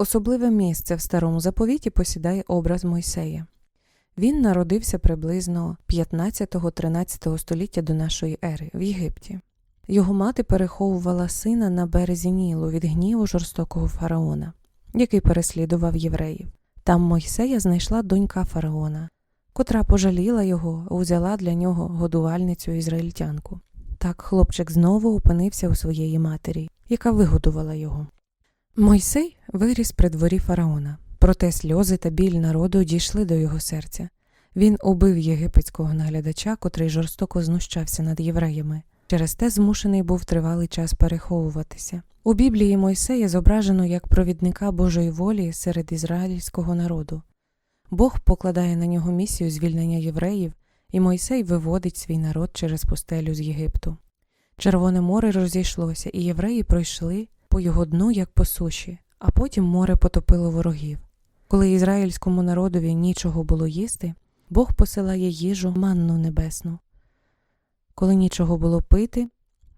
Особливе місце в старому заповіті посідає образ Мойсея. Він народився приблизно 15-13 століття до нашої ери в Єгипті. Його мати переховувала сина на березі Нілу від гніву жорстокого фараона, який переслідував євреїв. Там Мойсея знайшла донька фараона, котра пожаліла його, узяла для нього годувальницю ізраїльтянку. Так хлопчик знову опинився у своєї матері, яка вигодувала його. Мойсей виріс при дворі фараона, проте сльози та біль народу дійшли до його серця. Він убив єгипетського наглядача, котрий жорстоко знущався над євреями. Через те змушений був тривалий час переховуватися. У Біблії Мойсея зображено як провідника Божої волі серед ізраїльського народу. Бог покладає на нього місію звільнення євреїв, і Мойсей виводить свій народ через пустелю з Єгипту. Червоне море розійшлося, і євреї пройшли по його дну, як по суші, а потім море потопило ворогів. Коли ізраїльському народові нічого було їсти, Бог посилає їжу манну небесну. Коли нічого було пити,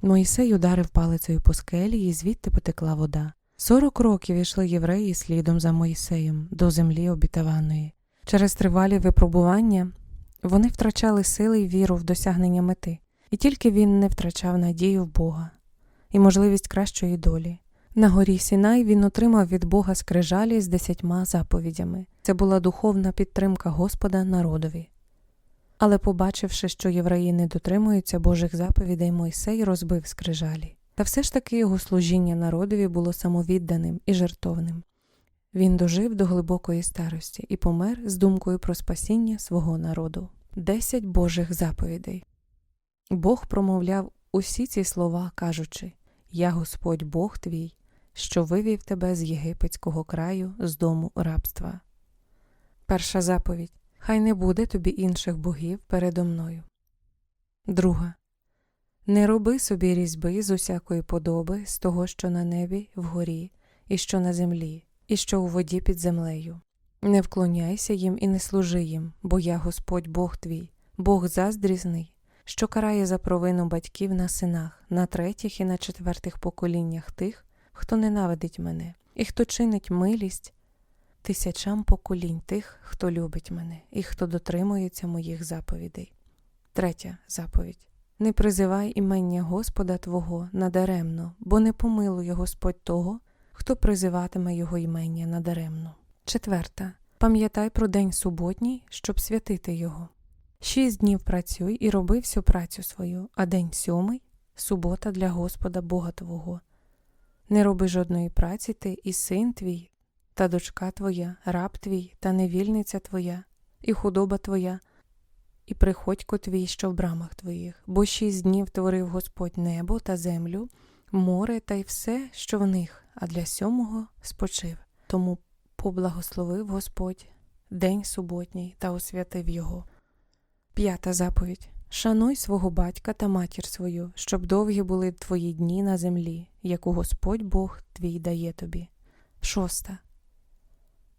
Мойсей ударив палицею по скелі, і звідти потекла вода. Сорок років ішли євреї слідом за Мойсеєм до землі обітованої. Через тривалі випробування вони втрачали сили й віру в досягнення мети, і тільки він не втрачав надію в Бога і можливість кращої долі. На горі Сінай він отримав від Бога скрижалі з десятьма заповідями. Це була духовна підтримка Господа народові. Але, побачивши, що євреї не дотримуються Божих заповідей, Мойсей розбив скрижалі. Та все ж таки його служіння народові було самовідданим і жертовним. Він дожив до глибокої старості і помер з думкою про спасіння свого народу. Десять Божих заповідей. Бог промовляв усі ці слова, кажучи: Я Господь Бог твій, що вивів тебе з єгипетського краю, з дому рабства. Перша заповідь Хай не буде тобі інших богів передо мною. Друга. Не роби собі різьби з усякої подоби, з того, що на небі, вгорі, і що на землі, і що у воді під землею. Не вклоняйся їм і не служи їм, бо я Господь Бог твій, Бог заздрізний, що карає за провину батьків на синах, на третіх і на четвертих поколіннях тих, хто ненавидить мене, і хто чинить милість тисячам поколінь тих, хто любить мене і хто дотримується моїх заповідей. Третя заповідь. Не призивай імення Господа Твого надаремно, бо не помилує Господь того, хто призиватиме його імення надаремно. Четверта. Пам'ятай про день суботній, щоб святити його. Шість днів працюй і роби всю працю свою, а день сьомий субота для Господа Бога Твого. Не роби жодної праці ти і син твій, та дочка твоя, раб твій, та невільниця твоя, і худоба твоя, і приходько твій, що в брамах твоїх, бо шість днів творив Господь небо та землю, море та й все, що в них, а для сьомого спочив. Тому поблагословив Господь день суботній та освятив його. П'ята заповідь. Шануй свого батька та матір свою, щоб довгі були твої дні на землі, яку Господь Бог твій дає тобі. Шоста.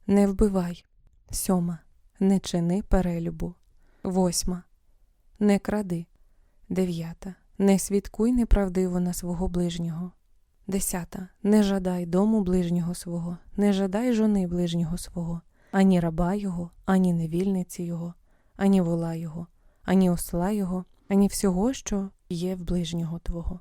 Не вбивай. Сьома. Не чини перелюбу. Восьма. Не кради. Дев'ята. Не свідкуй неправдиво на свого ближнього. Десята. Не жадай дому ближнього свого, не жадай жони ближнього свого, ані раба його, ані невільниці його, ані вола його, ані осла його, ані всього, що є в ближнього твого.